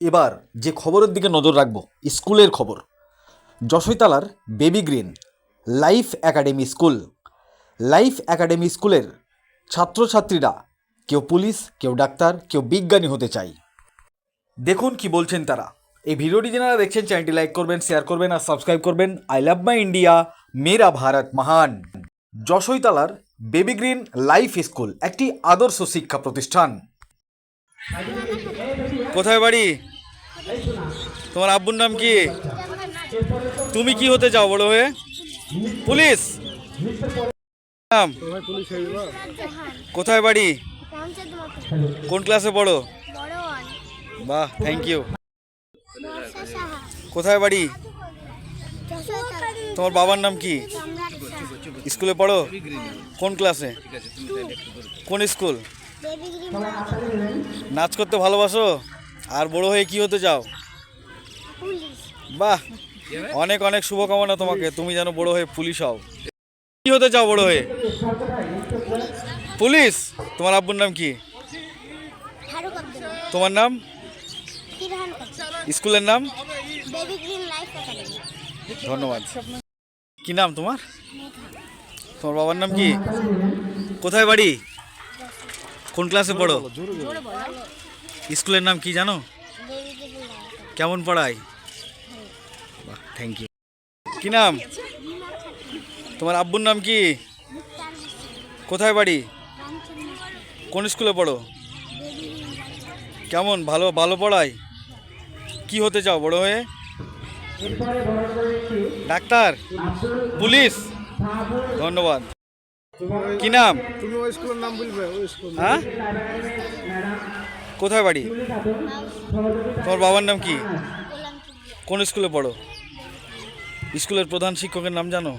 এবার যে খবরের দিকে নজর রাখব, স্কুলের খবর। যশৈতালার baby green, life academy school. Life academy স্কুলের ছাত্রছাত্রীরা, কেউ পুলিশ, কেউ ডাক্তার, কেউ বিজ্ঞানী হতে চায় দেখুন কি বলছেন তারা। এই ভিডিওটি যারা দেখছেন, চ্যানেলটি লাইক করবেন, শেয়ার করবেন আর সাবস্ক্রাইব করবেন। আই লাভ মাই ইন্ডিয়া, মেরা ভারত মহান। যশৈতালার বেবি গ্রিন লাইফ স্কুল, একটি আদর্শ শিক্ষা প্রতিষ্ঠান। কোথায় বাড়ি? তোমার আব্বুর নাম কি? তুমি কি হতে চাও বড় হয়ে? পুলিশ! নাম? কোথায় বাড়ি? কোন ক্লাসে পড়ো? বাহ থ্যাংক ইউ কোথায় বাড়ি? তোমার বাবার নাম কি? স্কুলে পড়ো? কোন ক্লাসে? কোন স্কুল? নাচ করতে ভালোবাসো? আর বড় হয়ে কি হতে চাও? বাহ অনেক অনেক শুভকামনা তোমাকে তুমি যেন বড় হয়ে পুলিশ হও। কি হতে চাও বড় হয়ে? পুলিশ? তোমার আব্বুর নাম কি? তোমার নাম? স্কুলের নাম? ধন্যবাদ। কি নাম তোমার? তোমার বাবার নাম কি? কোথায় বাড়ি? কোন ক্লাসে পড়ো? স্কুলের নাম কি জানো? কেমন পড়ায়। থ্যাংক ইউ কি নাম? তোমার আব্বুর নাম কি? কোথায় বাড়ি? কোন স্কুলে পড়ো? কেমন ভালো ভালো পড়ায়? কি হতে চাও বড় হয়ে? ডাক্তার? পুলিশ? ধন্যবাদ। কি নাম? তুমি ওই স্কুলের নাম বলবে ওই স্কুল হ্যাঁ? কোথায় বাড়ি? তোমার বাবার নাম কি? কোন স্কুলে পড়ো? স্কুলের প্রধান শিক্ষকের নাম জানো?